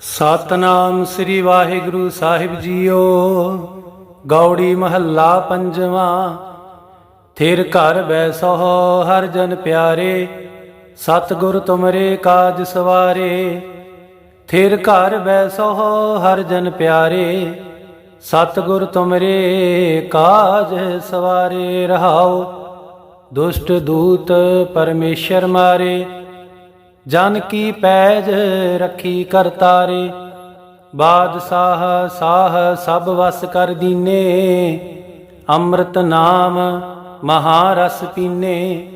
ਸਤਨਾਮ ਸ੍ਰੀ ਵਾਹਿਗੁਰੂ ਸਾਹਿਬ ਜੀਓ, ਗੌੜੀ ਮਹੱਲਾ ਪੰਜਵਾਂ। ਥਿਰ ਘਰ ਬੈਸੋ ਹਰ ਜਨ ਪਿਆਰੇ, ਸਤਿਗੁਰ ਤੁਮਰੇ ਕਾਜ ਸਵਾਰੇ। ਥਿਰ ਘਰ ਬੈਸੋ ਹਰ ਜਨ ਪਿਆਰੇ, ਸਤਿਗੁਰ ਤੁਮਰੇ ਕਾਜ ਸਵਾਰੇ। ਰਹਾਓ ਦੁਸ਼ਟ ਦੂਤ ਪਰਮੇਸ਼ਰ ਮਾਰੇ ਜਨ ਕੀ ਪੈਜ ਰੱਖੀ ਕਰਤਾਰੇ ਬਾਦਸ਼ਾਹ ਸਾਹ ਸਭ ਵਸ ਕਰ ਦੀਨੇ, ਅੰਮ੍ਰਿਤ ਨਾਮ ਮਹਾਰਸ ਪੀਨੇ।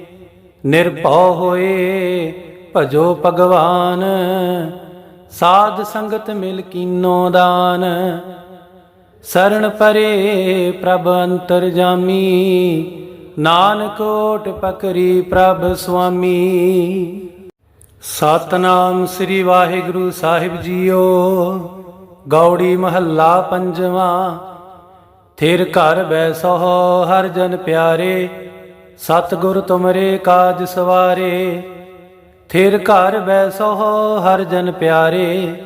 ਨਿਰਭਉ ਹੋਏ ਭਜੋ ਭਗਵਾਨ, ਸਾਧ ਸੰਗਤ ਮਿਲ ਕੀਨੋ ਦਾਨ। ਸਰਣ ਪਰੇ ਪ੍ਰਭ ਅੰਤਰ ਜਾਮੀ, ਨਾਨਕ ਓਟ ਪਕਰੀ ਪ੍ਰਭ ਸੁਆਮੀ। ਸਤਨਾਮ ਸ੍ਰੀ ਵਾਹਿਗੁਰੂ ਸਾਹਿਬ ਜੀਓ। ਗੌੜੀ ਮਹੱਲਾ ਪੰਜਵਾਂ। ਥਿਰ ਘਰ ਬੈਸੋ ਹਰ ਜਨ ਪਿਆਰੇ, ਸਤਿਗੁਰ ਤੁਮਰੇ ਕਾਜ ਸਵਾਰੇ। ਥਿਰ ਘਰ ਬੈਸੋ ਹਰ ਜਨ ਪਿਆਰੇ,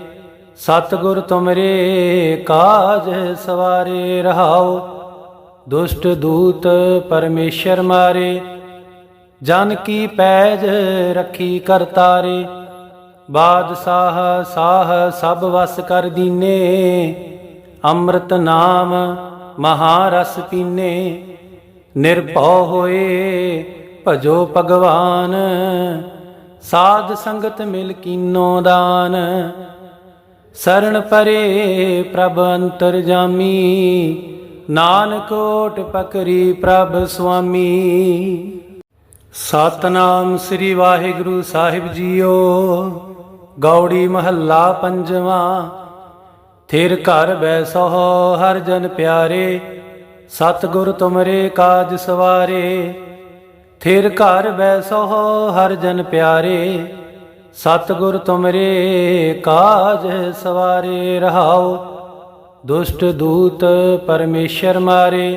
ਸਤਿਗੁਰ ਤੁਮਰੇ ਕਾਜ ਸਵਾਰੇ। ਰਹਾਓ ਦੁਸ਼ਟ ਦੂਤ ਪਰਮੇਸ਼ਰ ਮਾਰੇ। ਜਨ ਕੀ ਪੈਜ ਰੱਖੀ ਕਰਤਾਰੇ ਬਾਦਸ਼ਾਹ ਸਾਹ ਸਭ ਵਸ ਕਰ ਦੀਨੇ, ਅੰਮ੍ਰਿਤ ਨਾਮ ਮਹਾਰਸ ਪੀਨੇ, ਨਿਰਭਉ ਹੋਏ ਭਜੋ ਭਗਵਾਨ, ਸਾਧ ਸੰਗਤ ਮਿਲ ਕੀਨੋ ਦਾਨ ਸਰਣ ਪਰੇ ਪ੍ਰਭ ਅੰਤਰ ਜਾਮੀ, ਨਾਨਕ ਓਟ ਪਕਰੀ ਪ੍ਰਭ ਸੁਆਮੀ। ਸਤਨਾਮ ਸ੍ਰੀ ਵਾਹਿਗੁਰੂ ਸਾਹਿਬ ਜੀਓ, ਗੌੜੀ ਮਹੱਲਾ ਪੰਜਵਾਂ। ਥਿਰ ਘਰ ਬੈਸੋ ਹਰ ਜਨ ਪਿਆਰੇ, ਸਤਿਗੁਰ ਤੁਮਰੇ ਕਾਜ ਸਵਾਰੇ। ਥਿਰ ਘਰ ਬੈਸੋ ਹਰ ਜਨ ਪਿਆਰੇ, ਸਤਿਗੁਰ ਤੁਮਰੇ ਕਾਜ ਸਵਾਰੇ। ਰਹਾਓ ਦੁਸ਼ਟ ਦੂਤ ਪਰਮੇਸ਼ਰ ਮਾਰੇ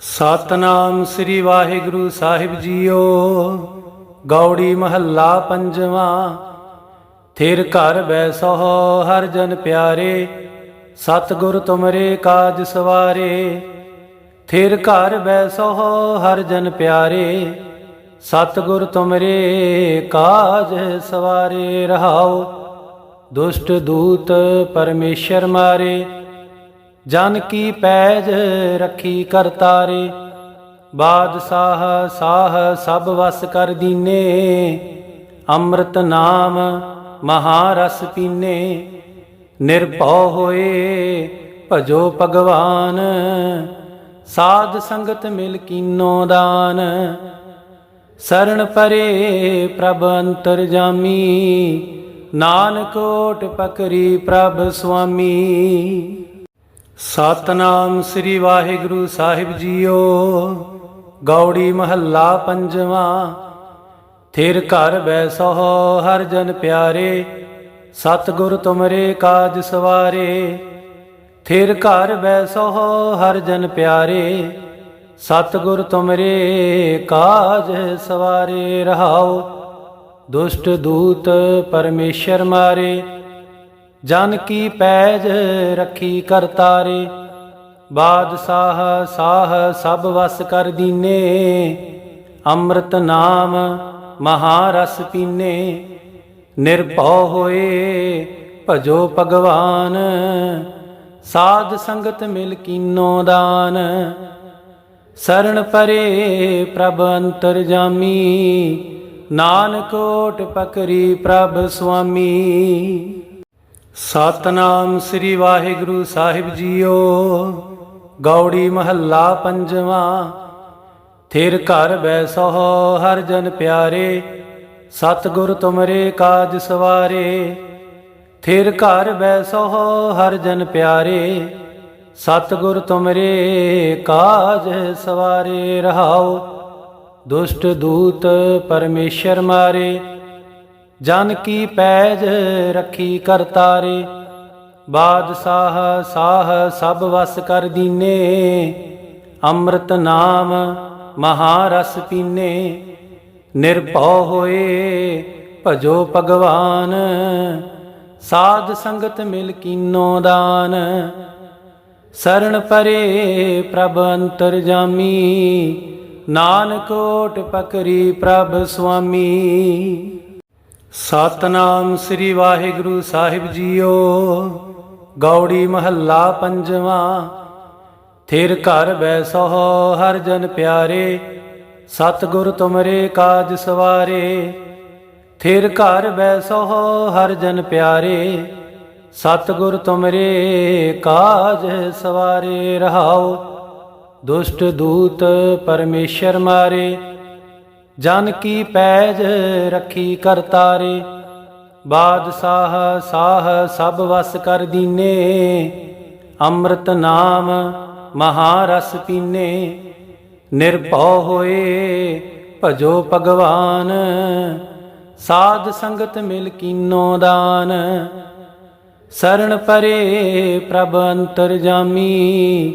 ਸਤਨਾਮ ਸ੍ਰੀ ਵਾਹਿਗੁਰੂ ਸਾਹਿਬ ਜੀਓ, ਗੌੜੀ ਮਹੱਲਾ ਪੰਜਵਾਂ। ਥਿਰ ਘਰ ਬੈਸੋ ਹਰ ਜਨ ਪਿਆਰੇ, ਸਤਿਗੁਰ ਤੁਮਰੇ ਕਾਜ ਸਵਾਰੇ। ਥਿਰ ਘਰ ਬੈਸੋ ਹਰ ਜਨ ਪਿਆਰੇ, ਸਤਿਗੁਰ ਤੁਮਰੇ ਕਾਜ ਸਵਾਰੇ। ਰਹਾਓ ਦੁਸ਼ਟ ਦੂਤ ਪਰਮੇਸ਼ਰ ਮਾਰੇ। ਜਨ ਕੀ ਪੈਜ ਰੱਖੀ ਕਰਤਾਰੇ ਬਾਦਸ਼ਾਹ ਸਾਹ ਸਭ ਵਸ ਕਰ ਦੀਨੇ, ਅੰਮ੍ਰਿਤ ਨਾਮ ਮਹਾਰਸ ਪੀਨੇ। ਨਿਰਭਉ ਹੋਏ ਭਜੋ ਭਗਵਾਨ, ਸਾਧ ਸੰਗਤ ਮਿਲ ਕੀਨੋ ਦਾਨ। ਸਰਣ ਪਰੇ ਪ੍ਰਭ ਅੰਤਰ ਜਾਮੀ, ਨਾਨਕ ਓਟ ਪਕਰੀ ਪ੍ਰਭ ਸੁਆਮੀ। ਸਤਨਾਮ ਸ੍ਰੀ ਵਾਹਿਗੁਰੂ ਸਾਹਿਬ ਜੀਓ, ਗੌੜੀ ਮਹੱਲਾ ਪੰਜਵਾਂ। ਥਿਰ ਘਰ ਬੈਸੋ ਹਰ ਜਨ ਪਿਆਰੇ, ਸਤਿਗੁਰ ਤੁਮਰੇ ਕਾਜ ਸਵਾਰੇ। ਥਿਰ ਘਰ ਬੈਸੋ ਹਰ ਜਨ ਪਿਆਰੇ, ਸਤਿਗੁਰ ਤੁਮਰੇ ਕਾਜ ਸਵਾਰੇ। ਰਹਾਓ ਦੁਸ਼ਟ ਦੂਤ ਪਰਮੇਸ਼ਰ ਮਾਰੇ। ਜਨ ਕੀ ਪੈਜ ਰੱਖੀ ਕਰਤਾਰੇ ਬਾਦਸ਼ਾਹ ਸਾਹ ਸਭ ਵਸ ਕਰ ਦੀਨੇ, ਅੰਮ੍ਰਿਤ ਨਾਮ ਮਹਾਰਸ ਪੀਨੇ। ਨਿਰਭਉ ਹੋਏ ਭਜੋ ਭਗਵਾਨ, ਸਾਧ ਸੰਗਤ ਮਿਲ ਕੀਨੋ ਦਾਨ। ਸਰਣ ਪਰੇ ਪ੍ਰਭ ਅੰਤਰ ਜਾਮੀ, ਨਾਨਕ ਓਟ ਪਕਰੀ ਪ੍ਰਭ ਸੁਆਮੀ। ਸਤਨਾਮ ਸ੍ਰੀ ਵਾਹਿਗੁਰੂ ਸਾਹਿਬ ਜੀਓ, ਗੌੜੀ ਮਹੱਲਾ ਪੰਜਵਾਂ। ਥਿਰ ਘਰ ਬੈਸੋ ਹਰ ਜਨ ਪਿਆਰੇ, ਸਤਿਗੁਰ ਤੁਮਰੇ ਕਾਜ ਸਵਾਰੇ। ਥਿਰ ਘਰ ਬੈਸੋ ਹਰ ਜਨ ਪਿਆਰੇ, ਸਤਿਗੁਰ ਤੁਮਰੇ ਕਾਜ ਸਵਾਰੇ। ਰਹਾਓ ਦੁਸ਼ਟ ਦੂਤ ਪਰਮੇਸ਼ਰ ਮਾਰੇ। ਜਨ ਕੀ ਪੈਜ ਰੱਖੀ ਕਰਤਾਰੇ ਬਾਦਸ਼ਾਹ ਸਾਹ ਸਭ ਵਸ ਕਰ ਦੀਨੇ, ਅੰਮ੍ਰਿਤ ਨਾਮ ਮਹਾਰਸ ਪੀਨੇ। ਨਿਰਭਉ ਹੋਏ ਭਜੋ ਭਗਵਾਨ, ਸਾਧ ਸੰਗਤ ਮਿਲ ਕੀਨੋ ਦਾਨ। ਸਰਣ ਪਰੇ ਪ੍ਰਭ ਅੰਤਰ ਜਾਮੀ, ਨਾਨਕ ਓਟ ਪਕਰੀ ਪ੍ਰਭ ਸੁਆਮੀ। ਸਤਨਾਮ ਸ੍ਰੀ ਵਾਹਿਗੁਰੂ ਸਾਹਿਬ ਜੀਓ, ਗੌੜੀ ਮਹੱਲਾ ਪੰਜਵਾਂ। ਥਿਰ ਘਰ ਬੈਸੋ ਹਰ ਜਨ ਪਿਆਰੇ, ਸਤਿਗੁਰ ਤੁਮਰੇ ਕਾਜ ਸਵਾਰੇ। ਥਿਰ ਘਰ ਬੈਸੋ ਹਰ ਜਨ ਪਿਆਰੇ, ਸਤਿਗੁਰ ਤੁਮਰੇ ਕਾਜ ਸਵਾਰੇ। ਰਹਾਓ ਦੁਸ਼ਟ ਦੂਤ ਪਰਮੇਸ਼ਰ ਮਾਰੇ ਜਨ ਕੀ ਪੈਜ ਰੱਖੀ ਕਰਤਾਰੇ ਬਾਦਸ਼ਾਹ ਸਾਹ ਸਭ ਵਸ ਕਰ ਦੀਨੇ, ਅੰਮ੍ਰਿਤ ਨਾਮ ਮਹਾਰਸ ਪੀਨੇ। ਨਿਰਭਉ ਹੋਏ ਭਜੋ ਭਗਵਾਨ, ਸਾਧ ਸੰਗਤ ਮਿਲ ਕੀਨੋ ਦਾਨ। ਸਰਣ ਪਰੇ ਪ੍ਰਭ ਅੰਤਰ ਜਾਮੀ,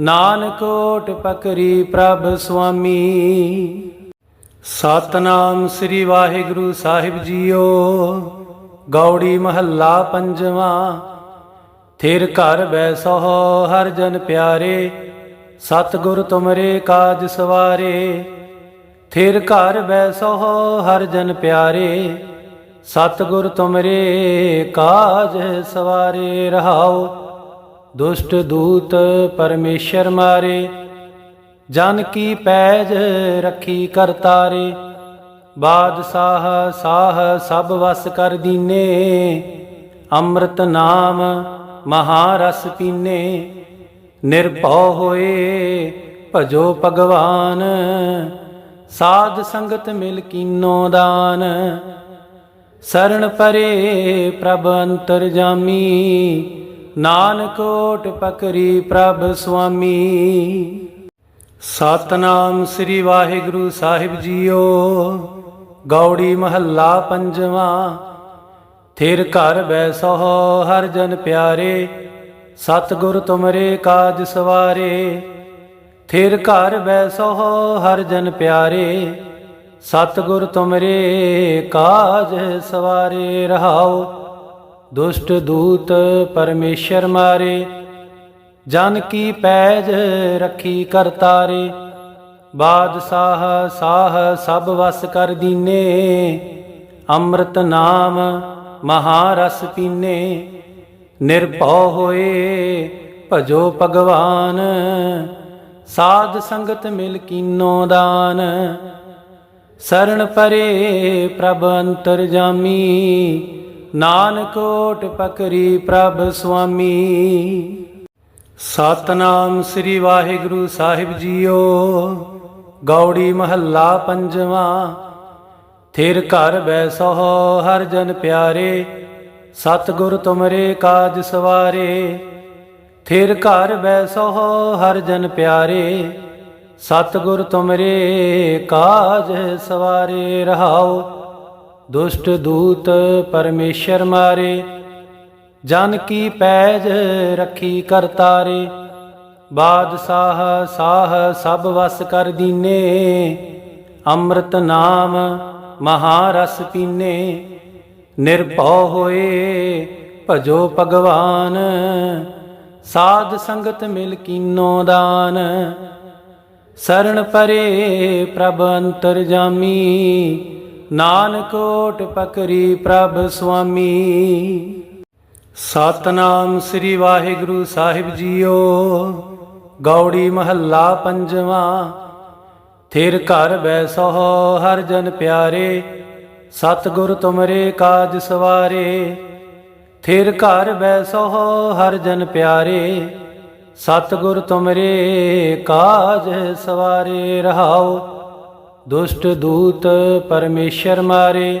ਨਾਨਕ ਓਟ ਪਕਰੀ ਪ੍ਰਭ ਸੁਆਮੀ। ਸਤਨਾਮ ਸ੍ਰੀ ਵਾਹਿਗੁਰੂ ਸਾਹਿਬ ਜੀਓ, ਗੌੜੀ ਮਹੱਲਾ ਪੰਜਵਾਂ। ਥਿਰ ਘਰ ਬੈਸੋ ਹਰ ਜਨ ਪਿਆਰੇ, ਸਤਿਗੁਰ ਤੁਮਰੇ ਕਾਜ ਸਵਾਰੇ। ਥਿਰ ਘਰ ਬੈਸੋ ਹਰ ਜਨ ਪਿਆਰੇ, ਸਤਿਗੁਰ ਤੁਮਰੇ ਕਾਜ ਸਵਾਰੇ। ਰਹਾਓ ਦੁਸ਼ਟ ਦੂਤ ਪਰਮੇਸ਼ਰ ਮਾਰੇ ਜਨ ਕੀ ਪੈਜ ਰੱਖੀ ਕਰਤਾਰੇ ਬਾਦਸ਼ਾਹ ਸਾਹ ਸਭ ਵਸ ਕਰ ਦੀਨੇ, ਅੰਮ੍ਰਿਤ ਨਾਮ ਮਹਾਰਸ ਪੀਨੇ। ਨਿਰਭਉ ਹੋਏ ਭਜੋ ਭਗਵਾਨ, ਸਾਧ ਸੰਗਤ ਮਿਲ ਕੀਨੋ ਦਾਨ। ਸਰਣ ਪਰੇ ਪ੍ਰਭ ਅੰਤਰ ਜਾਮੀ, ਨਾਨਕ ਓਟ ਪਕਰੀ ਪ੍ਰਭ ਸੁਆਮੀ। ਸਤਨਾਮ ਸ੍ਰੀ ਵਾਹਿਗੁਰੂ ਸਾਹਿਬ ਜੀਓ। ਗੌੜੀ ਮਹੱਲਾ ਪੰਜਵਾਂ। ਥਿਰ ਘਰ ਬੈਸੋ ਹਰ ਜਨ ਪਿਆਰੇ। ਸਤਿਗੁਰ ਤੁਮਰੇ ਕਾਜ ਸਵਾਰੇ। ਥਿਰ ਘਰ ਬੈਸੋ ਹਰ ਜਨ ਪਿਆਰੇ। ਸਤਿਗੁਰ ਤੁਮਰੇ ਕਾਜ ਸਵਾਰੇ। ਰਹਾਓ ਦੁਸ਼ਟ ਦੂਤ ਪਰਮੇਸ਼ਰ ਮਾਰੇ। ਜਨ ਕੀ ਪੈਜ ਰੱਖੀ ਕਰਤਾਰੇ ਬਾਦਸ਼ਾਹ ਸਾਹ ਸਭ ਵਸ ਕਰ ਦੀਨੇ, ਅੰਮ੍ਰਿਤ ਨਾਮ ਮਹਾਰਸ ਪੀਨੇ। ਨਿਰਭਉ ਹੋਏ ਭਜੋ ਭਗਵਾਨ, ਸਾਧ ਸੰਗਤ ਮਿਲ ਕੀਨੋ ਦਾਨ। ਸਰਣ ਪਰੇ ਪ੍ਰਭ ਅੰਤਰ ਜਾਮੀ, ਨਾਨਕ ਓਟ ਪਕਰੀ ਪ੍ਰਭ ਸੁਆਮੀ। ਸਤਨਾਮ ਸ੍ਰੀ ਵਾਹਿਗੁਰੂ ਸਾਹਿਬ ਜੀਓ, ਗੌੜੀ ਮਹੱਲਾ ਪੰਜਵਾਂ। ਥਿਰ ਘਰ ਬੈਸੋ ਹਰ ਜਨ ਪਿਆਰੇ, ਸਤਿਗੁਰ ਤੁਮਰੇ ਕਾਜ ਸਵਾਰੇ। ਥਿਰ ਘਰ ਬੈਸੋ ਹਰ ਜਨ ਪਿਆਰੇ, ਸਤਿਗੁਰ ਤੁਮਰੇ ਕਾਜ ਸਵਾਰੇ। ਰਹਾਓ ਦੁਸ਼ਟ ਦੂਤ ਪਰਮੇਸ਼ਰ ਮਾਰੇ ਜਨ ਕੀ ਪੈਜ ਰੱਖੀ ਕਰਤਾਰੇ ਬਾਦਸ਼ਾਹ ਸਾਹ ਸਭ ਵਸ ਕਰ ਦੀਨੇ, ਅੰਮ੍ਰਿਤ ਨਾਮ ਮਹਾਰਸ ਪੀਨੇ। ਨਿਰਭਉ ਹੋਏ ਭਜੋ ਭਗਵਾਨ, ਸਾਧ ਸੰਗਤ ਮਿਲ ਕੀਨੋ ਦਾਨ। ਸਰਣ ਪਰੇ ਪ੍ਰਭ ਅੰਤਰ ਜਾਮੀ, ਨਾਨਕ ਓਟ ਪਕਰੀ ਪ੍ਰਭ ਸੁਆਮੀ। ਸਤਨਾਮ ਸ੍ਰੀ ਵਾਹਿਗੁਰੂ ਸਾਹਿਬ ਜੀਓ, ਗੌੜੀ ਮਹੱਲਾ ਪੰਜਵਾਂ। ਥਿਰ ਘਰ ਬੈਸੋ ਹਰ ਜਨ ਪਿਆਰੇ, ਸਤਿਗੁਰ ਤੁਮਰੇ ਕਾਜ ਸਵਾਰੇ। ਥਿਰ ਘਰ ਬੈਸੋ ਹਰ ਜਨ ਪਿਆਰੇ, ਸਤਿਗੁਰ ਤੁਮਰੇ ਕਾਜ ਸਵਾਰੇ। ਰਹਾਓ ਦੁਸ਼ਟ ਦੂਤ ਪਰਮੇਸ਼ਰ ਮਾਰੇ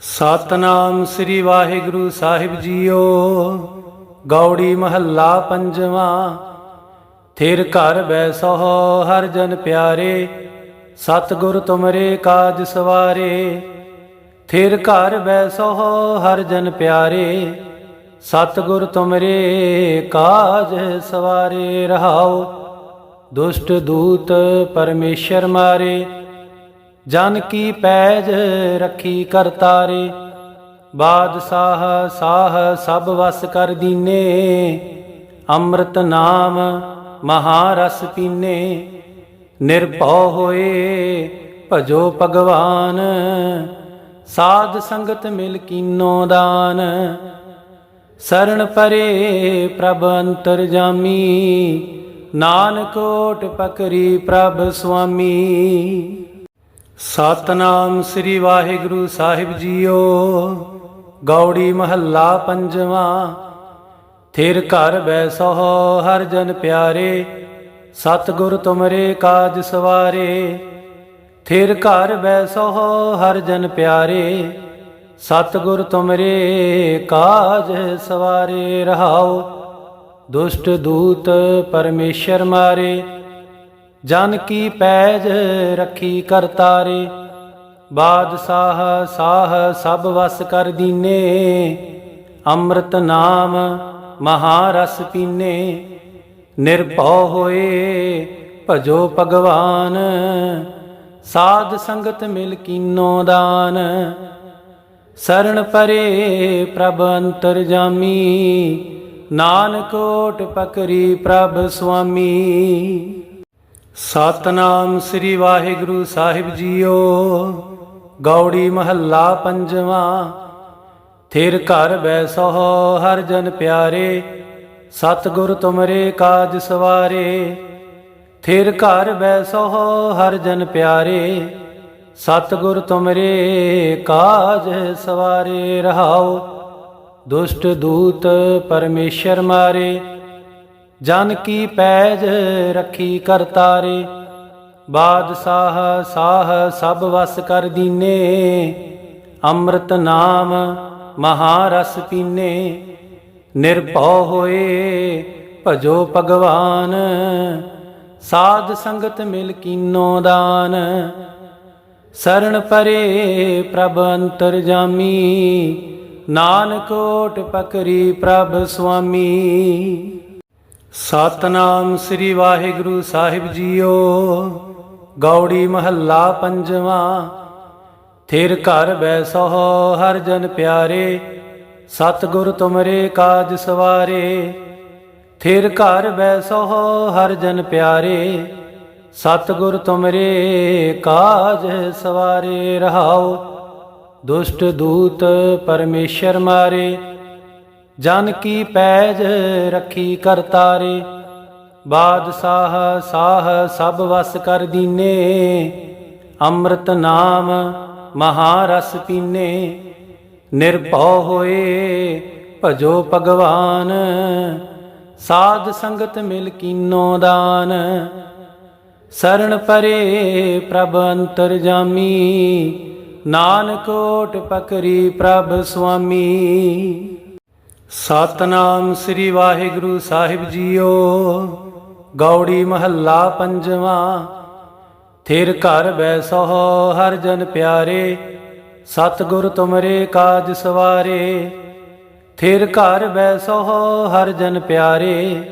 ਸਤਨਾਮ ਸ੍ਰੀ ਵਾਹਿਗੁਰੂ ਸਾਹਿਬ ਜੀਓ, ਗੌੜੀ ਮਹੱਲਾ ਪੰਜਵਾਂ। ਥਿਰ ਘਰ ਬੈਸੋ ਹਰ ਜਨ ਪਿਆਰੇ, ਸਤਿਗੁਰ ਤੁਮਰੇ ਕਾਜ ਸਵਾਰੇ। ਥਿਰ ਘਰ ਬੈਸੋ ਹਰ ਜਨ ਪਿਆਰੇ, ਸਤਿਗੁਰ ਤੁਮਰੇ ਕਾਜ ਸਵਾਰੇ। ਰਹਾਓ ਦੁਸ਼ਟ ਦੂਤ ਪਰਮੇਸ਼ਰ ਮਾਰੇ। ਜਨ ਕੀ ਪੈਜ ਰੱਖੀ ਕਰਤਾਰੇ ਬਾਦਸ਼ਾਹ ਸਾਹ ਸਭ ਵਸ ਕਰ ਦੀਨੇ, ਅੰਮ੍ਰਿਤ ਨਾਮ ਮਹਾਰਸ ਪੀਨੇ। ਨਿਰਭਉ ਹੋਏ ਭਜੋ ਭਗਵਾਨ, ਸਾਧ ਸੰਗਤ ਮਿਲ ਕੀਨੋ ਦਾਨ। ਸਰਣ ਪਰੇ ਪ੍ਰਭ ਅੰਤਰ ਜਾਮੀ, ਨਾਨਕ ਓਟ ਪਕਰੀ ਪ੍ਰਭ ਸੁਆਮੀ। ਸਤਨਾਮ ਸ੍ਰੀ ਵਾਹਿਗੁਰੂ ਸਾਹਿਬ ਜੀਓ, ਗੌੜੀ ਮਹੱਲਾ ਪੰਜਵਾਂ। ਥਿਰ ਘਰ ਬੈਸੋ ਹਰ ਜਨ ਪਿਆਰੇ, ਸਤਿਗੁਰ ਤੁਮਰੇ ਕਾਜ ਸਵਾਰੇ। ਥਿਰ ਘਰ ਬੈਸੋ ਹਰ ਜਨ ਪਿਆਰੇ, ਸਤਿਗੁਰ ਤੁਮਰੇ ਕਾਜ ਸਵਾਰੇ। ਰਹਾਓ ਦੁਸ਼ਟ ਦੂਤ ਪਰਮੇਸ਼ਰ ਮਾਰੇ ਜਨ ਕੀ ਪੈਜ ਰੱਖੀ ਕਰਤਾਰੇ ਬਾਦਸ਼ਾਹ ਸਾਹ ਸਭ ਵਸ ਕਰ ਦੀਨੇ, ਅੰਮ੍ਰਿਤ ਨਾਮ ਮਹਾਰਸ ਪੀਨੇ, ਨਿਰਭਉ ਹੋਏ ਭਜੋ ਭਗਵਾਨ, ਸਾਧ ਸੰਗਤ ਮਿਲ ਕੀਨੋ ਦਾਨ ਸਰਣ ਪਰੇ ਪ੍ਰਭ ਅੰਤਰ ਜਾਮੀ, ਨਾਨਕ ਓਟ ਪਕਰੀ ਪ੍ਰਭ ਸੁਆਮੀ। ਸਤਨਾਮ ਸ੍ਰੀ ਵਾਹਿਗੁਰੂ ਸਾਹਿਬ ਜੀਓ, ਗੌੜੀ ਮਹੱਲਾ ਪੰਜਵਾਂ। ਥਿਰ ਘਰ ਬੈਸੋ ਹਰ ਜਨ ਪਿਆਰੇ, ਸਤਿਗੁਰ ਤੁਮਰੇ ਕਾਜ ਸਵਾਰੇ। ਥਿਰ ਘਰ ਬੈਸੋ ਹਰ ਜਨ ਪਿਆਰੇ, ਸਤਿਗੁਰ ਤੁਮਰੇ ਕਾਜ ਸਵਾਰੇ। ਰਹਾਓ ਦੁਸ਼ਟ ਦੂਤ ਪਰਮੇਸ਼ਰ ਮਾਰੇ ਜਨ ਕੀ ਪੈਜ ਰੱਖੀ ਕਰਤਾਰੇ ਬਾਦਸ਼ਾਹ ਸਾਹ ਸਭ ਵਸ ਕਰ ਦੀਨੇ, ਅੰਮ੍ਰਿਤ ਨਾਮ ਮਹਾਰਸ ਪੀਨੇ। ਨਿਰਭਉ ਹੋਏ ਭਜੋ ਭਗਵਾਨ, ਸਾਧ ਸੰਗਤ ਮਿਲ ਕੀਨੋ ਦਾਨ। ਸਰਣ ਪਰੇ ਪ੍ਰਭ ਅੰਤਰ ਜਾਮੀ, ਨਾਨਕ ਓਟ ਪਕਰੀ ਪ੍ਰਭ ਸੁਆਮੀ। ਸਤਨਾਮ ਸ੍ਰੀ ਵਾਹਿਗੁਰੂ ਸਾਹਿਬ ਜੀਓ, ਗੌੜੀ ਮਹੱਲਾ ਪੰਜਵਾਂ। ਥਿਰ ਘਰ ਬੈਸੋ ਹਰ ਜਨ ਪਿਆਰੇ, ਸਤਿਗੁਰ ਤੁਮਰੇ ਕਾਜ ਸਵਾਰੇ। ਥਿਰ ਘਰ ਬੈਸੋ ਹਰ ਜਨ ਪਿਆਰੇ, ਸਤਿਗੁਰ ਤੁਮਰੇ ਕਾਜ ਸਵਾਰੇ। ਰਹਾਓ ਦੁਸ਼ਟ ਦੂਤ ਪਰਮੇਸ਼ਰ ਮਾਰੇ ਜਨ ਕੀ ਪੈਜ ਰੱਖੀ ਕਰਤਾਰੇ ਬਾਦਸ਼ਾਹ ਸਾਹ ਸਭ ਵਸ ਕਰ ਦੀਨੇ, ਅੰਮ੍ਰਿਤ ਨਾਮ ਮਹਾਰਸ ਪੀਨੇ। ਨਿਰਭਉ ਹੋਏ ਭਜੋ ਭਗਵਾਨ, ਸਾਧ ਸੰਗਤ ਮਿਲ ਕੀਨੋ ਦਾਨ। ਸਰਣ ਪਰੇ ਪ੍ਰਭ ਅੰਤਰ ਜਾਮੀ, ਨਾਨਕ ਓਟ ਪਕਰੀ ਪ੍ਰਭ ਸੁਆਮੀ। ਸਤਨਾਮ ਸ੍ਰੀ ਵਾਹਿਗੁਰੂ ਸਾਹਿਬ ਜੀਓ, ਗੌੜੀ ਮਹੱਲਾ ਪੰਜਵਾਂ। ਥਿਰ ਘਰ ਬੈਸੋ ਹਰ ਜਨ ਪਿਆਰੇ, ਸਤਿਗੁਰ ਤੁਮਰੇ ਕਾਜ ਸਵਾਰੇ। ਥਿਰ ਘਰ ਬੈਸੋ ਹਰ ਜਨ ਪਿਆਰੇ,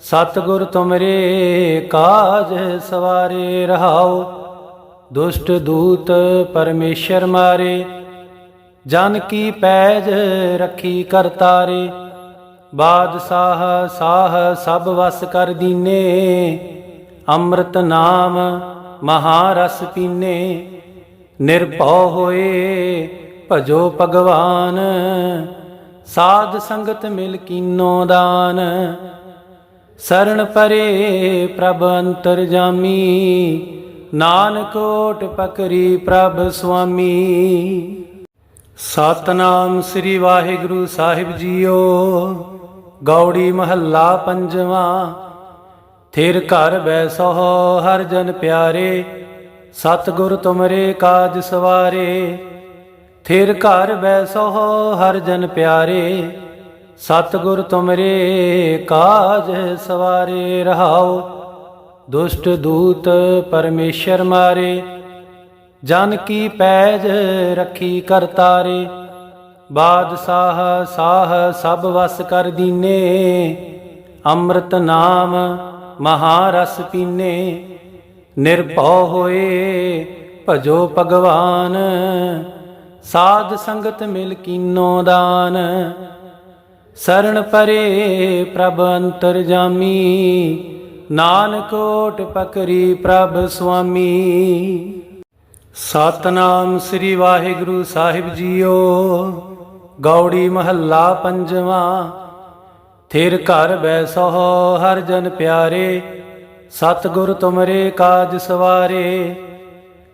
ਸਤਿਗੁਰ ਤੁਮਰੇ ਕਾਜ ਸਵਾਰੇ। ਰਹਾਓ ਦੁਸ਼ਟ ਦੂਤ ਪਰਮੇਸ਼ਰ ਮਾਰੇ। ਜਨ ਕੀ ਪੈਜ ਰੱਖੀ ਕਰਤਾਰੇ ਬਾਦਸ਼ਾਹ ਸਾਹ ਸਭ ਵਸ ਕਰ ਦੀਨੇ, ਅੰਮ੍ਰਿਤ ਨਾਮ ਮਹਾਰਸ ਪੀਨੇ। ਨਿਰਭਉ ਹੋਏ ਭਜੋ ਭਗਵਾਨ, ਸਾਧ ਸੰਗਤ ਮਿਲ ਕੀਨੋ ਦਾਨ। ਸਰਣ ਪਰੇ ਪ੍ਰਭ ਅੰਤਰ ਜਾਮੀ, ਨਾਨਕ ਓਟ ਪਕਰੀ ਪ੍ਰਭ ਸੁਆਮੀ। ਸਤਨਾਮ ਸ੍ਰੀ ਵਾਹਿਗੁਰੂ ਸਾਹਿਬ ਜੀਓ, ਗੌੜੀ ਮਹੱਲਾ ਪੰਜਵਾਂ। ਥਿਰ ਘਰ ਬੈਸੋ ਹਰ ਜਨ ਪਿਆਰੇ, ਸਤਿਗੁਰ ਤੁਮਰੇ ਕਾਜ ਸਵਾਰੇ। ਥਿਰ ਘਰ ਬੈਸੋ ਹਰ ਜਨ ਪਿਆਰੇ, ਸਤਿਗੁਰ ਤੁਮਰੇ ਕਾਜ ਸਵਾਰੇ। ਰਹਾਓ ਦੁਸ਼ਟ ਦੂਤ ਪਰਮੇਸ਼ਰ ਮਾਰੇ। ਜਨ ਕੀ ਪੈਜ ਰੱਖੀ ਕਰਤਾਰੇ ਬਾਦਸ਼ਾਹ ਸਾਹ ਸਭ ਵਸ ਕਰ ਦੀਨੇ, ਅੰਮ੍ਰਿਤ ਨਾਮ ਮਹਾਰਸ ਪੀਨੇ। ਨਿਰਭਉ ਹੋਏ ਭਜੋ ਭਗਵਾਨ, ਸਾਧ ਸੰਗਤ ਮਿਲ ਕੀਨੋ ਦਾਨ। ਸਰਣ ਪਰੇ ਪ੍ਰਭ ਅੰਤਰ ਜਾਮੀ, ਨਾਨਕ ਓਟ ਪਕਰੀ ਪ੍ਰਭ ਸੁਆਮੀ। ਸਤਨਾਮ ਸ੍ਰੀ ਵਾਹਿਗੁਰੂ ਸਾਹਿਬ ਜੀਓ। ਗੌੜੀ ਮਹੱਲਾ ਪੰਜਵਾਂ। ਥਿਰ ਘਰ ਬੈਸੋ ਹਰ ਜਨ ਪਿਆਰੇ, ਸਤਿਗੁਰ ਤੁਮਰੇ ਕਾਜ ਸਵਾਰੇ।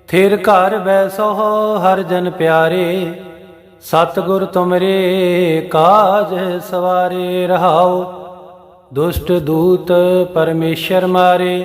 ਥਿਰ ਘਰ ਬੈਸੋ ਹਰ ਜਨ ਪਿਆਰੇ, ਸਤਿਗੁਰ ਤੁਮਰੇ ਕਾਜ ਸਵਾਰੇ। ਰਹਾਓ ਦੁਸ਼ਟ ਦੂਤ ਪਰਮੇਸ਼ਰ ਮਾਰੇ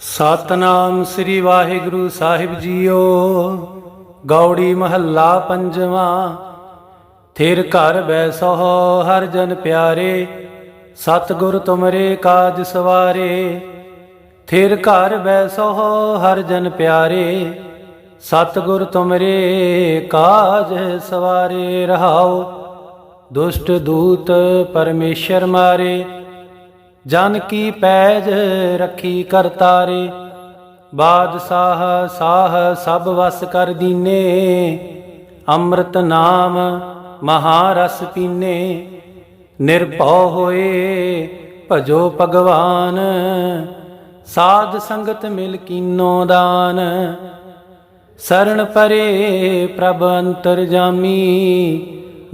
ਸਤਨਾਮ ਸ੍ਰੀ ਵਾਹਿਗੁਰੂ ਸਾਹਿਬ ਜੀਓ, ਗੌੜੀ ਮਹੱਲਾ ਪੰਜਵਾਂ। ਥਿਰ ਘਰ ਬੈਸੋ ਹਰ ਜਨ ਪਿਆਰੇ, ਸਤਿਗੁਰ ਤੁਮਰੇ ਕਾਜ ਸਵਾਰੇ। ਥਿਰ ਘਰ ਬੈਸੋ ਹਰ ਜਨ ਪਿਆਰੇ, ਸਤਿਗੁਰ ਤੁਮਰੇ ਕਾਜ ਸਵਾਰੇ। ਰਹਾਓ ਦੁਸ਼ਟ ਦੂਤ ਪਰਮੇਸ਼ਰ ਮਾਰੇ। ਜਨ ਕੀ ਪੈਜ ਰੱਖੀ ਕਰਤਾਰੇ ਬਾਦਸ਼ਾਹ ਸਾਹ ਸਭ ਵਸ ਕਰ ਦੀਨੇ, ਅੰਮ੍ਰਿਤ ਨਾਮ ਮਹਾਰਸ ਪੀਨੇ। ਨਿਰਭਉ ਹੋਏ ਭਜੋ ਭਗਵਾਨ, ਸਾਧ ਸੰਗਤ ਮਿਲ ਕੀਨੋ ਦਾਨ। ਸਰਣ ਪਰੇ ਪ੍ਰਭ ਅੰਤਰ ਜਾਮੀ,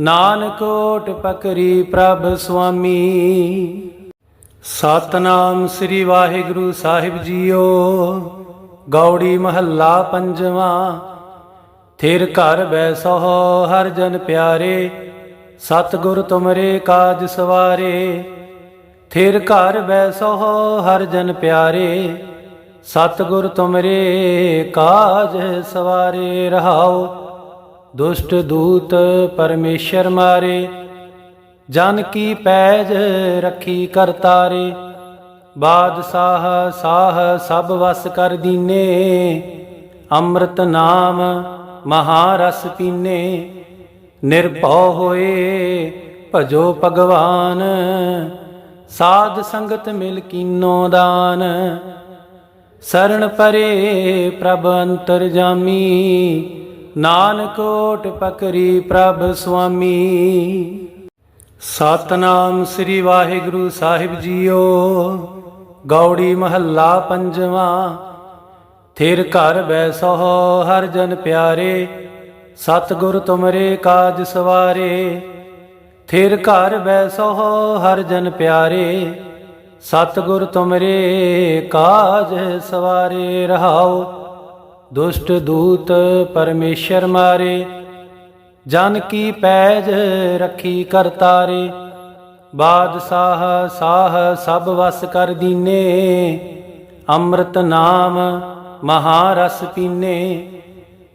ਨਾਨਕ ਓਟ ਪਕਰੀ ਪ੍ਰਭ ਸੁਆਮੀ। ਸਤਨਾਮ ਸ੍ਰੀ ਵਾਹਿਗੁਰੂ ਸਾਹਿਬ ਜੀਓ, ਗੌੜੀ ਮਹੱਲਾ ਪੰਜਵਾਂ। ਥਿਰ ਘਰ ਬੈਸੋ ਹਰ ਜਨ ਪਿਆਰੇ, ਸਤਿਗੁਰ ਤੁਮਰੇ ਕਾਜ ਸਵਾਰੇ। ਥਿਰ ਘਰ ਬੈਸੋ ਹਰ ਜਨ ਪਿਆਰੇ, ਸਤਿਗੁਰ ਤੁਮਰੇ ਕਾਜ ਸਵਾਰੇ। ਰਹਾਓ ਦੁਸ਼ਟ ਦੂਤ ਪਰਮੇਸ਼ਰ ਮਾਰੇ। ਜਨ ਕੀ ਪੈਜ ਰੱਖੀ ਕਰਤਾਰੇ ਬਾਦਸ਼ਾਹ ਸਾਹ ਸਭ ਵਸ ਕਰ ਦੀਨੇ, ਅੰਮ੍ਰਿਤ ਨਾਮ ਮਹਾਰਸ ਪੀਨੇ। ਨਿਰਭਉ ਹੋਏ ਭਜੋ ਭਗਵਾਨ, ਸਾਧ ਸੰਗਤ ਮਿਲ ਕੀਨੋ ਦਾਨ। ਸਰਣ ਪਰੇ ਪ੍ਰਭ ਅੰਤਰ ਜਾਮੀ, ਨਾਨਕ ਓਟ ਪਕਰੀ ਪ੍ਰਭ ਸੁਆਮੀ। ਸਤਨਾਮ ਸ੍ਰੀ ਵਾਹਿਗੁਰੂ ਸਾਹਿਬ ਜੀਓ, ਗੌੜੀ ਮਹੱਲਾ ਪੰਜਵਾਂ। ਥਿਰ ਘਰ ਬੈਸੋ ਹਰ ਜਨ ਪਿਆਰੇ, ਸਤਿਗੁਰ ਤੁਮਰੇ ਕਾਜ ਸਵਾਰੇ। ਥਿਰ ਘਰ ਬੈਸੋ ਹਰ ਜਨ ਪਿਆਰੇ, ਸਤਿਗੁਰ ਤੁਮਰੇ ਕਾਜ ਸਵਾਰੇ। ਰਹਾਓ ਦੁਸ਼ਟ ਦੂਤ ਪਰਮੇਸ਼ਰ ਮਾਰੇ। ਜਨ ਕੀ ਪੈਜ ਰੱਖੀ ਕਰਤਾਰੇ ਬਾਦਸ਼ਾਹ ਸਾਹ ਸਭ ਵਸ ਕਰ ਦੀਨੇ, ਅੰਮ੍ਰਿਤ ਨਾਮ ਮਹਾਰਸ ਪੀਨੇ।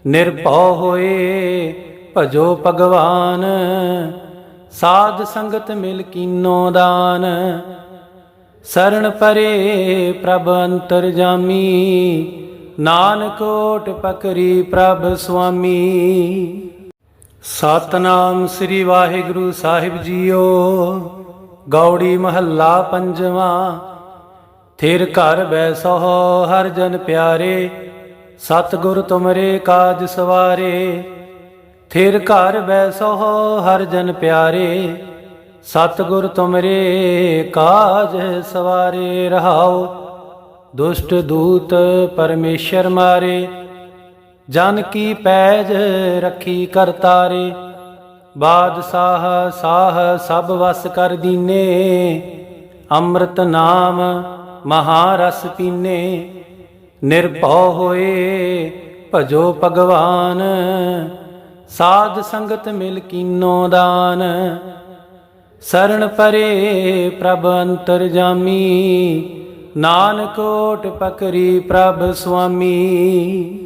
ਨਿਰਭਉ ਹੋਏ ਭਜੋ ਭਗਵਾਨ, ਸਾਧ ਸੰਗਤ ਮਿਲ ਕੀਨੋ ਦਾਨ। ਸਰਣ ਪਰੇ ਪ੍ਰਭ ਅੰਤਰ ਜਾਮੀ, ਨਾਨਕ ਓਟ ਪਕਰੀ ਪ੍ਰਭ ਸੁਆਮੀ। ਸਤਨਾਮ ਸ੍ਰੀ ਵਾਹਿਗੁਰੂ ਸਾਹਿਬ ਜੀਓ, ਗੌੜੀ ਮਹੱਲਾ ਪੰਜਵਾਂ। ਥਿਰ ਘਰ ਬੈਸੋ ਹਰ ਜਨ ਪਿਆਰੇ, ਸਤਿਗੁਰ ਤੁਮਰੇ ਕਾਜ ਸਵਾਰੇ। ਥਿਰ ਘਰ ਬੈਸੋ ਹਰ ਜਨ ਪਿਆਰੇ, ਸਤਿਗੁਰ ਤੁਮਰੇ ਕਾਜ ਸਵਾਰੇ। ਰਹਾਓ ਦੁਸ਼ਟ ਦੂਤ ਪਰਮੇਸ਼ਰ ਮਾਰੇ ਜਨ ਕੀ ਪੈਜ ਰੱਖੀ ਕਰਤਾਰੇ ਬਾਦਸ਼ਾਹ ਸਾਹ ਸਭ ਵਸ ਕਰ ਦੀਨੇ, ਅੰਮ੍ਰਿਤ ਨਾਮ ਮਹਾਰਸ ਪੀਨੇ। ਨਿਰਭਉ ਹੋਏ ਭਜੋ ਭਗਵਾਨ, ਸਾਧ ਸੰਗਤ ਮਿਲ ਕੀਨੋ ਦਾਨ। ਸਰਣ ਪਰੇ ਪ੍ਰਭ ਅੰਤਰ ਜਾਮੀ, ਨਾਨਕ ਓਟ ਪਕਰੀ ਪ੍ਰਭ ਸੁਆਮੀ।